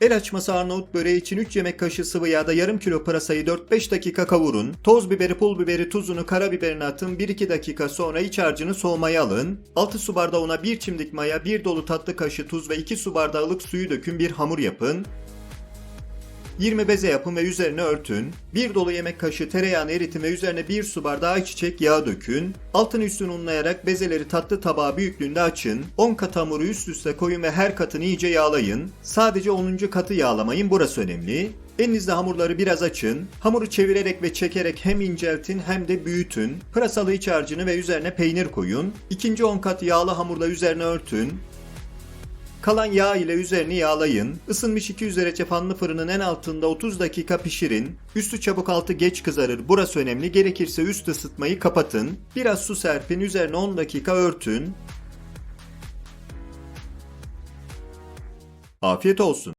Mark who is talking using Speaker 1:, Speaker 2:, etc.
Speaker 1: El açması Arnavut böreği için 3 yemek kaşığı sıvı yağda yarım kilo pırasayı 4-5 dakika kavurun. Toz biberi, pul biberi, tuzunu, karabiberini atın. 1-2 dakika sonra iç harcını soğumaya alın. 6 su bardağı una 1 çimdik maya, 1 dolu tatlı kaşığı tuz ve 2 su bardağı ılık suyu dökün bir hamur yapın. 20 beze yapın ve üzerine örtün. 1 dolu yemek kaşığı tereyağını eritin ve üzerine 1 su bardağı ayçiçek yağı dökün. Altını üstünü unlayarak bezeleri tatlı tabağı büyüklüğünde açın. 10 kat hamuru üst üste koyun ve her katını iyice yağlayın. Sadece 10. katı yağlamayın burası önemli. Elinizde hamurları biraz açın. Hamuru çevirerek ve çekerek hem inceltin hem de büyütün. Pırasalı iç harcını ve üzerine peynir koyun. İkinci 10 kat yağlı hamurla üzerine örtün. Kalan yağ ile üzerini yağlayın. Isınmış 200 derece fanlı fırının en altında 30 dakika pişirin. Üstü çabuk altı geç kızarır. Burası önemli. Gerekirse üst ısıtmayı kapatın. Biraz su serpin. Üzerine 10 dakika örtün. Afiyet olsun.